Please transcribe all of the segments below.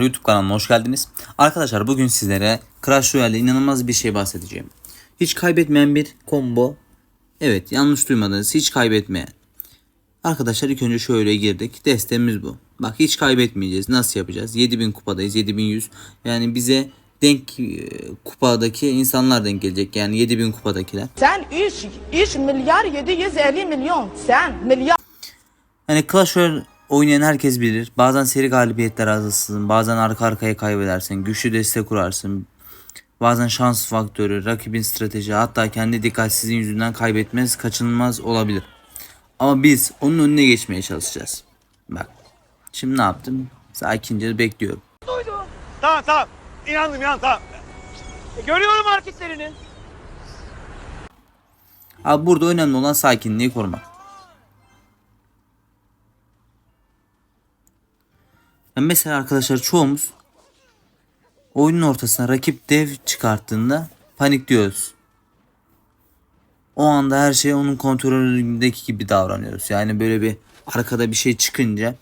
YouTube kanalıma hoş geldiniz. Arkadaşlar bugün sizlere Crash Royale'de inanılmaz bir şey bahsedeceğim. Hiç kaybetmeyen bir combo. Evet yanlış duymadınız hiç kaybetmeyen. Arkadaşlar ilk önce şöyle girdik. Destemiz bu. Bak hiç kaybetmeyeceğiz. Nasıl yapacağız? 7000 kupadayız. 7100. Yani bize denk e, kupadaki insanlar denk gelecek. Yani 7000 kupadakiler. Sen 3, 3 milyar 750 milyon. Sen milyar Hani Clash Royale oynayan herkes bilir. Bazen seri galibiyetler alırsın. Bazen arka arkaya kaybedersin. Güçlü deste kurarsın. Bazen şans faktörü, rakibin strateji hatta kendi dikkatsizliğin yüzünden kaybetmez kaçınılmaz olabilir. Ama biz onun önüne geçmeye çalışacağız. Bak. Şimdi ne yaptım? Sakince bekliyorum. Tamam tamam. İnandım inandım tamam. E, görüyorum hareketlerini. Abi burada önemli olan sakinliği korumak. Mesela arkadaşlar çoğumuz oyunun ortasına rakip dev çıkarttığında panikliyoruz. O anda her şey onun kontrolündeki gibi davranıyoruz. Yani böyle bir arkada bir şey çıkınca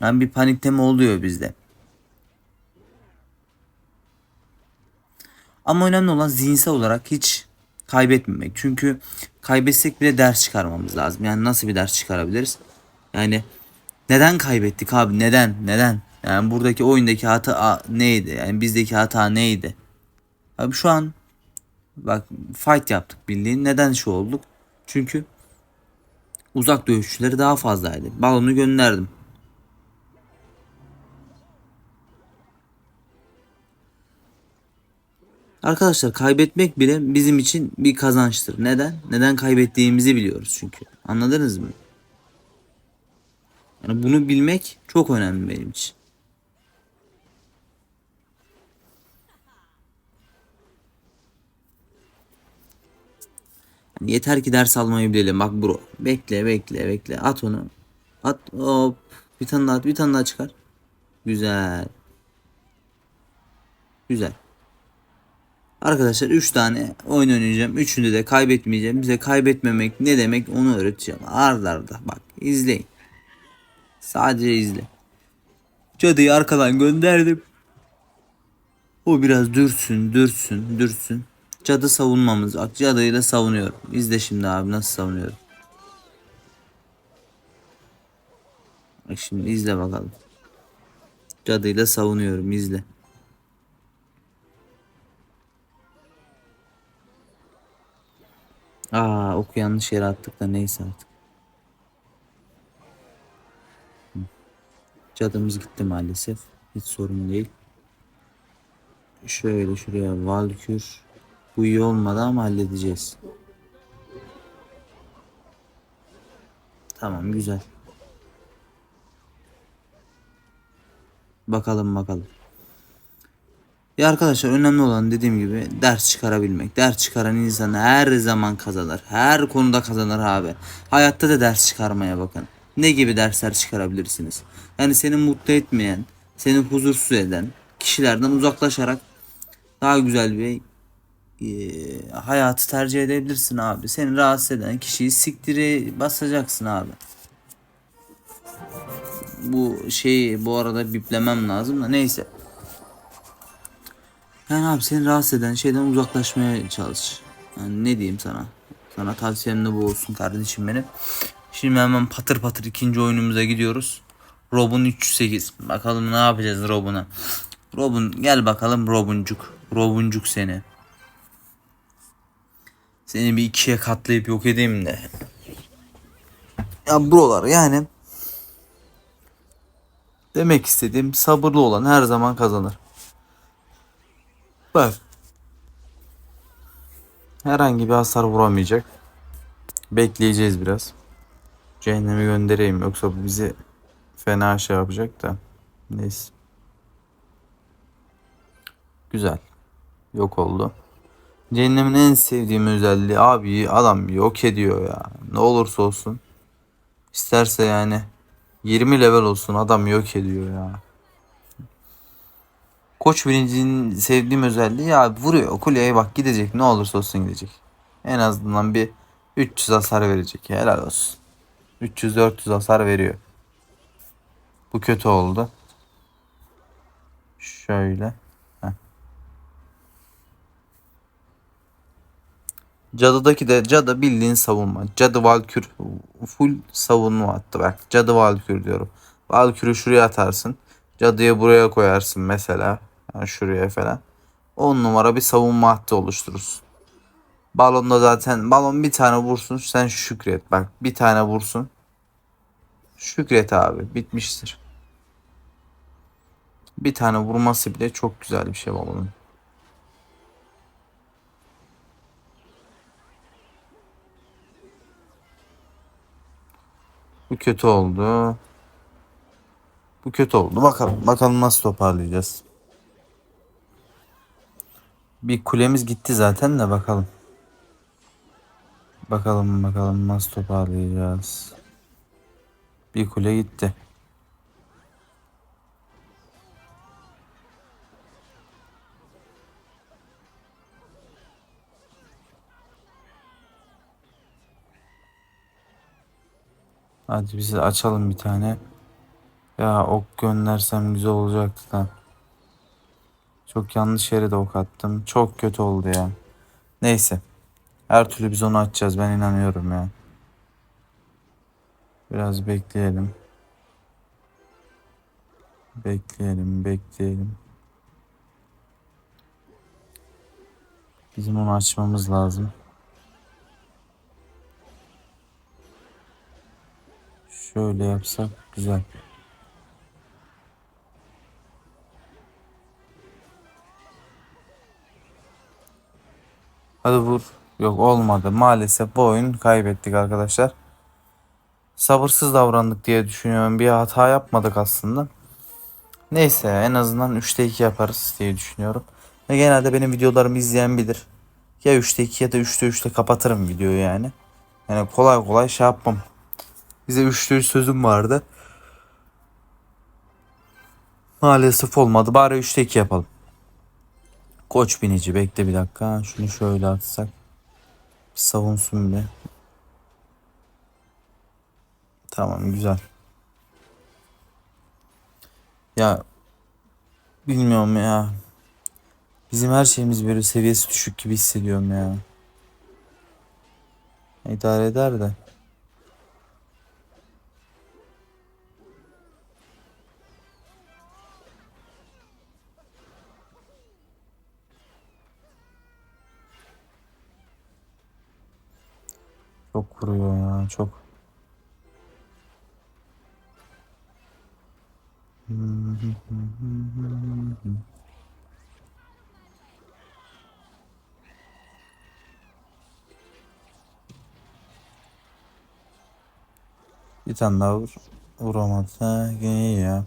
yani bir panikleme oluyor bizde. Ama önemli olan zihinsel olarak hiç kaybetmemek. Çünkü kaybetsek bile ders çıkarmamız lazım. Yani nasıl bir ders çıkarabiliriz? Yani neden kaybettik abi? Neden? Neden? Yani buradaki oyundaki hata neydi? Yani bizdeki hata neydi? Abi şu an bak fight yaptık bildiğin. Neden şu olduk? Çünkü uzak dövüşçüleri daha fazlaydı. Balonu gönderdim. Arkadaşlar kaybetmek bile bizim için bir kazançtır. Neden? Neden kaybettiğimizi biliyoruz çünkü. Anladınız mı? Yani bunu bilmek çok önemli benim için. Yeter ki ders almayı bilelim. Bak bro. Bekle bekle bekle. At onu. At. Hop. Bir tane daha at. Bir tane daha çıkar. Güzel. Güzel. Arkadaşlar 3 tane oyun oynayacağım. Üçünde de kaybetmeyeceğim. Bize kaybetmemek ne demek onu öğreteceğim. Arda arda bak izleyin. Sadece izle. Cadıyı arkadan gönderdim. O biraz dürsün, dürsün, dürsün. Cadı savunmamız. Da savunuyorum. İzle şimdi abi nasıl savunuyorum. Bak şimdi izle bakalım. Cadıyla savunuyorum izle. Aa oku yanlış yere attık da neyse artık. Cadımız gitti maalesef. Hiç sorun değil. Şöyle şuraya Valkür. Bu iyi olmadı ama halledeceğiz. Tamam güzel. Bakalım bakalım. Ya arkadaşlar önemli olan dediğim gibi ders çıkarabilmek. Ders çıkaran insan her zaman kazanır. Her konuda kazanır abi. Hayatta da ders çıkarmaya bakın. Ne gibi dersler çıkarabilirsiniz? Yani seni mutlu etmeyen, seni huzursuz eden kişilerden uzaklaşarak daha güzel bir hayatı tercih edebilirsin abi. Seni rahatsız eden kişiyi siktire basacaksın abi. Bu şeyi bu arada biplemem lazım da neyse. Yani abi seni rahatsız eden şeyden uzaklaşmaya çalış. Yani ne diyeyim sana? Sana tavsiyem de bu olsun kardeşim benim. Şimdi hemen patır patır ikinci oyunumuza gidiyoruz. Robun 308. Bakalım ne yapacağız Robun'a. Robun gel bakalım Robuncuk. Robuncuk seni. Seni bir ikiye katlayıp yok edeyim de. Ya brolar yani. Demek istediğim sabırlı olan her zaman kazanır. Bak. Herhangi bir hasar vuramayacak. Bekleyeceğiz biraz. Cehennemi göndereyim yoksa bu bizi fena şey yapacak da. Neyse. Güzel. Yok oldu. Cehennemin en sevdiğim özelliği abi adam yok ediyor ya. Ne olursa olsun. İsterse yani 20 level olsun adam yok ediyor ya. Koç birincinin sevdiğim özelliği ya vuruyor kuleye bak gidecek ne olursa olsun gidecek. En azından bir 300 hasar verecek helal olsun. 300-400 hasar veriyor. Bu kötü oldu. Şöyle. Cadıdaki de cadı bildiğin savunma. Cadı Valkür full savunma attı bak. Cadı Valkür diyorum. Valkür'ü şuraya atarsın. Cadıya buraya koyarsın mesela. Yani şuraya falan. 10 numara bir savunma hattı oluşturursun. Balonda zaten balon bir tane vursun sen şükret. Bak bir tane vursun. Şükret abi bitmiştir. Bir tane vurması bile çok güzel bir şey balonun. Bu kötü oldu. Bu kötü oldu. Bakalım. Bakalım nasıl toparlayacağız. Bir kulemiz gitti zaten de bakalım. Bakalım bakalım nasıl toparlayacağız. Bir kule gitti. Hadi biz de açalım bir tane. Ya ok göndersem güzel olacaktı da. Çok yanlış yere de ok attım. Çok kötü oldu ya. Neyse. Her türlü biz onu açacağız. Ben inanıyorum ya. Biraz bekleyelim. Bekleyelim, bekleyelim. Bizim onu açmamız lazım. Şöyle yapsak güzel. Hadi vur. Yok olmadı. Maalesef bu oyun kaybettik arkadaşlar. Sabırsız davrandık diye düşünüyorum. Bir hata yapmadık aslında. Neyse en azından 3'te 2 yaparız diye düşünüyorum. Ve genelde benim videolarımı izleyen bilir. Ya 3'te 2 ya da 3'te 3'te kapatırım videoyu yani. Yani kolay kolay şey yapmam. Bize 3'te 3 sözüm vardı. Maalesef olmadı. Bari 3'te 2 yapalım. Koç binici bekle bir dakika. Şunu şöyle atsak. Bir savunsun bir. Tamam güzel. Ya bilmiyorum ya. Bizim her şeyimiz böyle seviyesi düşük gibi hissediyorum ya. İdare eder de. Çok vuruyor ya çok. Bir tane daha vur. Vuramadı. Ha, iyi ya.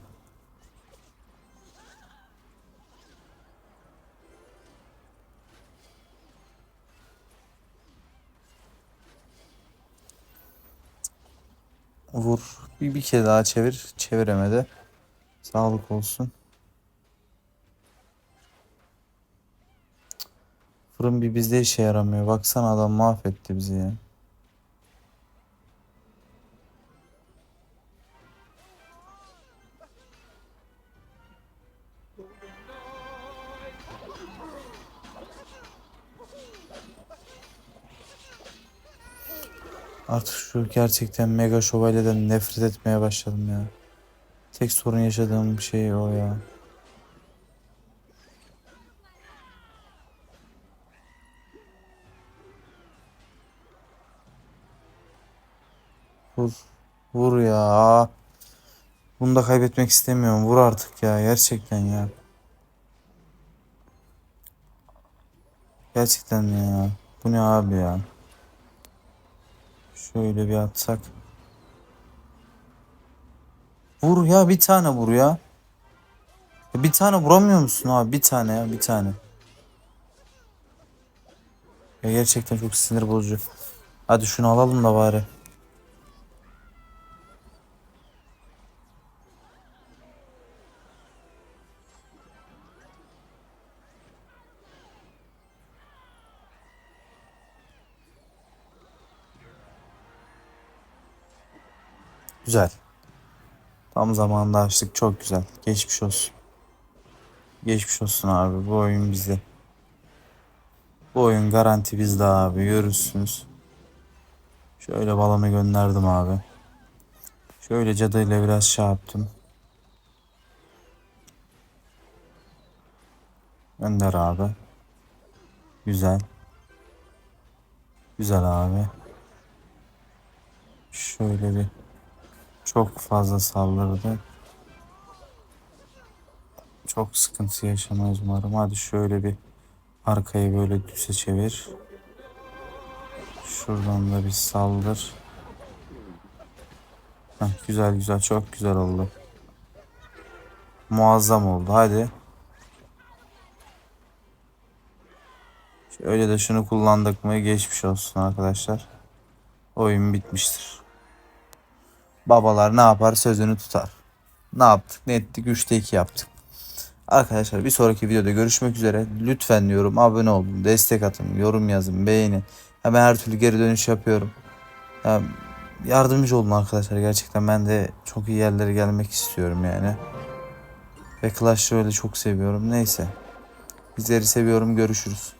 Bir, bir kere daha çevir. Çeviremedi. Sağlık olsun. Fırın bir bizde işe yaramıyor. Baksana adam mahvetti bizi ya. Artık şu gerçekten mega şövalyeden nefret etmeye başladım ya. Tek sorun yaşadığım şey o ya. Vur. Vur ya. Bunu da kaybetmek istemiyorum. Vur artık ya. Gerçekten ya. Gerçekten ya. Bu ne abi ya. Şöyle bir atsak. Vur ya bir tane vur ya. Ya Bir tane vuramıyor musun abi? Bir tane ya bir tane. Ya gerçekten çok sinir bozucu. Hadi şunu alalım da bari. Güzel. Tam zamanında açtık. Çok güzel. Geçmiş olsun. Geçmiş olsun abi. Bu oyun bizde. Bu oyun garanti bizde abi. Görürsünüz. Şöyle balonu gönderdim abi. Şöyle cadıyla biraz şey yaptım. Gönder abi. Güzel. Güzel abi. Şöyle bir çok fazla saldırdı. Çok sıkıntı yaşamaz umarım. Hadi şöyle bir arkayı böyle düze çevir. Şuradan da bir saldır. Heh, güzel güzel çok güzel oldu. Muazzam oldu. Hadi. Şöyle de şunu kullandık mı geçmiş olsun arkadaşlar. Oyun bitmiştir. Babalar ne yapar sözünü tutar. Ne yaptık ne ettik 3'te 2 yaptık. Arkadaşlar bir sonraki videoda görüşmek üzere. Lütfen diyorum abone olun, destek atın, yorum yazın, beğenin. Ben her türlü geri dönüş yapıyorum. Ya yardımcı olun arkadaşlar gerçekten ben de çok iyi yerlere gelmek istiyorum yani. Ve Clash Royale'i çok seviyorum. Neyse. Bizleri seviyorum. Görüşürüz.